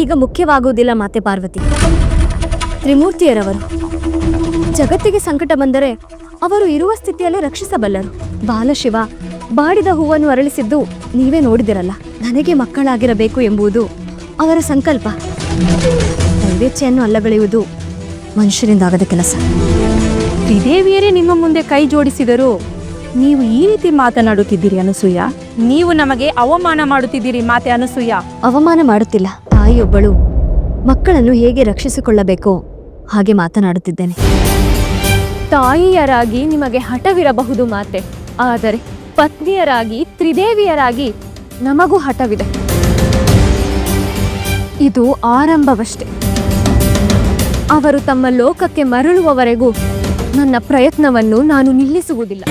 ಈಗ ಮುಖ್ಯವಾಗುವುದಿಲ್ಲ ಮಾತೆ ಪಾರ್ವತಿ. ತ್ರಿಮೂರ್ತಿಯರವರು. ಜಗತ್ತಿಗೆ ಸಂಕಟ ಬಂದರೆ ಅವರು ಇರುವ ಸ್ಥಿತಿಯಲ್ಲೇ ರಕ್ಷಿಸಬಲ್ಲರು. ಬಾಲಶಿವ ಬಾಡಿದ ಹೂವನ್ನು ಅರಳಿಸಿದ್ದು ನೀವೇ ನೋಡಿದಿರಲ್ಲ. ನನಗೆ ಮಕ್ಕಳಾಗಿರಬೇಕು ಎಂಬುದು ಅವರ ಸಂಕಲ್ಪ. ದೈವೇಚ್ಛೆಯನ್ನು ಅಲ್ಲಗಳೆಯುವುದು ಮನುಷ್ಯರಿಂದಾಗದ ಕೆಲಸ. ತ್ರಿದೇವಿಯರೇ ನಿಮ್ಮ ಮುಂದೆ ಕೈ ಜೋಡಿಸಿದರು ನೀವು ಈ ರೀತಿ ಮಾತನಾಡುತ್ತಿದ್ದೀರಿ ಅನಸೂಯ? ನೀವು ನಮಗೆ ಅವಮಾನ ಮಾಡುತ್ತಿದ್ದೀರಿ ಮಾತೆ ಅನಸೂಯ. ಅವಮಾನ ಮಾಡುತ್ತಿಲ್ಲ. ತಾಯಿಯೊಬ್ಬಳು. ಮಕ್ಕಳನ್ನು ಹೇಗೆ ರಕ್ಷಿಸಿಕೊಳ್ಳಬೇಕೋ ಹಾಗೆ ಮಾತನಾಡುತ್ತಿದ್ದೇನೆ. ತಾಯಿಯರಾಗಿ ನಿಮಗೆ ಹಠವಿರಬಹುದು ಮಾತೆ. ಆದರೆ ಪತ್ನಿಯರಾಗಿ ತ್ರಿದೇವಿಯರಾಗಿ ನಮಗೂ ಹಠವಿದೆ. ಇದು ಆರಂಭವಷ್ಟೇ. ಅವರು ತಮ್ಮ ಲೋಕಕ್ಕೆ ಮರಳುವವರೆಗೂ ನನ್ನ ಪ್ರಯತ್ನವನ್ನು ನಾನು ನಿಲ್ಲಿಸುವುದಿಲ್ಲ.